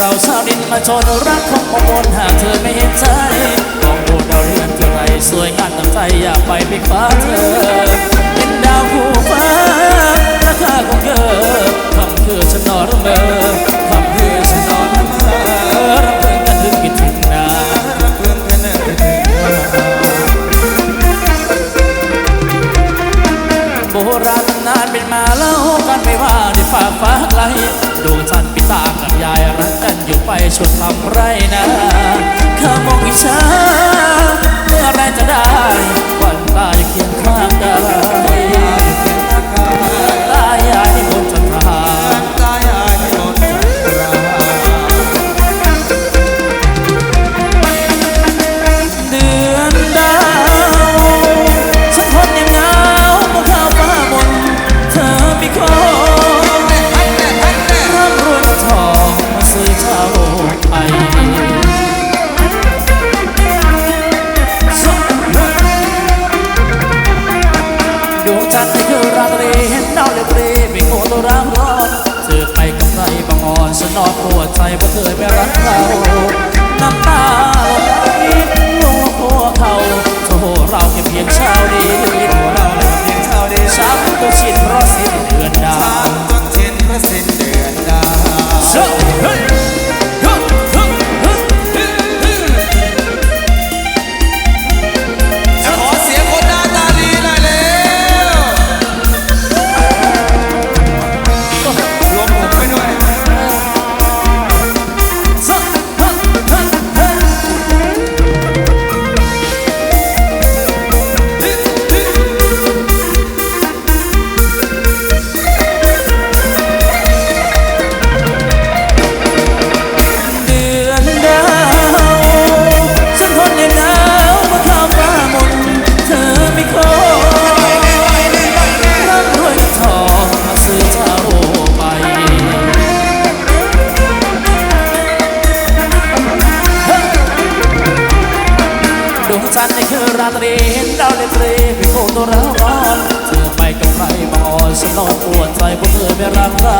เราชาวดินมาชนรักของมมนหากเธอไม่เห็นใจมองดูดาวเรือนเท่ไรสวยงามตั้งใจอยากไปพิกฟ้าเธอ เป็นดาวคู่ฟ้าำไรนา now. ดวงจันทร์ในคืนราตรีเห็นดาวเล็เรียคือโคตรร้อนเธอไปกับใครบอ่อนฉันอนปวดใจเพราเธอไม่รักเรา